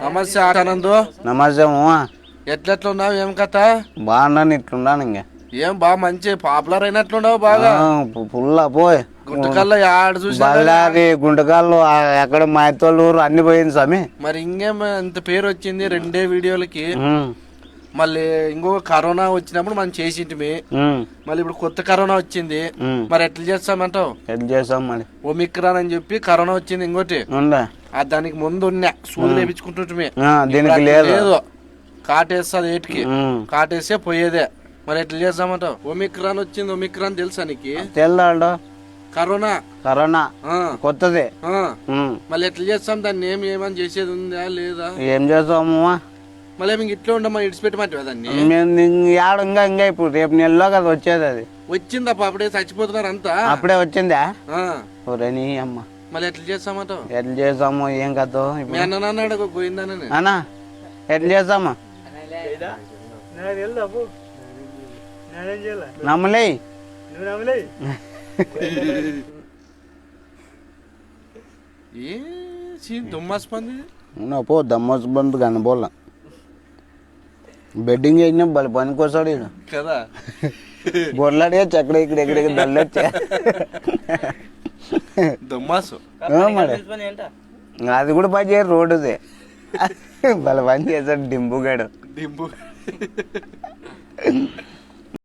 నమస్తే ఆనందు నమస్తే మామ. ఎట్లెట్లున్నావు? ఏం కథ? బాగున్నాను ఇట్లున్నాను ఇంకా. ఏం బాగా మంచి పాపులర్ అయినట్లున్నావు బాగా. పుల్ల పోయ్. గుంటకల్లా ఆడ చూసా ఆ ఎక్కడ మైతోళ్ళు ఊరు అన్ని పోయింది స్వామి. మరి ఇంకేం ఇంత పేరు వచ్చింది రెండే వీడియోలకి. మళ్ళీ ఇంకొక కరోనా వచ్చినప్పుడు మనం చేసింటిమి. మళ్ళీ ఇప్పుడు కొత్త కరోనా వచ్చింది. మరి ఎట్లా చేస్తామంటావు? ఎట్లా చేసాం మరి? ఒమిక్రాన్ అని చెప్పి కరోనా వచ్చింది ఇంకోటి. దానికి ముందు ఉన్నా సూది వేపించుకుంటుంటే దీనికి లేదు. కాటేస్తుంది ఏటికి? ఉమ్, కాటేస్తే పోయేదే. మరి ఎట్లా చేస్తామంటావు ఒమిక్రాన్ వచ్చింది ఒమిక్రాన్ తెలుసా నీకు? తెల్లాడు కరోనా. కరోనా. కొత్తది. మళ్ళీ ఎట్లా చేస్తాం? దాన్ని ఏం ఏమని చేసేది ఉందా లేదా? ఏం చేస్తాము మళ్ళీ ఇంక ఇట్లా ఉండమా? ఇడిచిపెట్టమంటే దాన్ని? యాడ ఇంకా ఇంకా ఇప్పుడు రేపు నెలలో కదా వచ్చేది అది. వచ్చిందప్ప అప్పుడే చచ్చిపోతున్నారు అంతా. అప్పుడే వచ్చిందా. ఒరే నీ అమ్మ. మళ్ళీ ఎట్లా చేస్తామంటావు ఎట్లా చేసాము ఏం మీ ఇప్పుడు? అన్న నాన్నాడు పోయిందని అన్నా ఎట్లా చేసాము నమ్మలే. ఏ దుమ్మాస్ పంది నువ్వు పో దమ్మస్ బంద్ కనబోల బెడ్డింగ్ వేసిన బలి పనికొస్తాడు ఈడు. కదా? బొర్లాడే అక్కడ ఇక్కడ ఇక్కడ దల్లొచ్చా మరి. అది కూడా పని చేయరు రోడ్డుది. బల పని చేస్తాడు డింబుగాడు. డింపు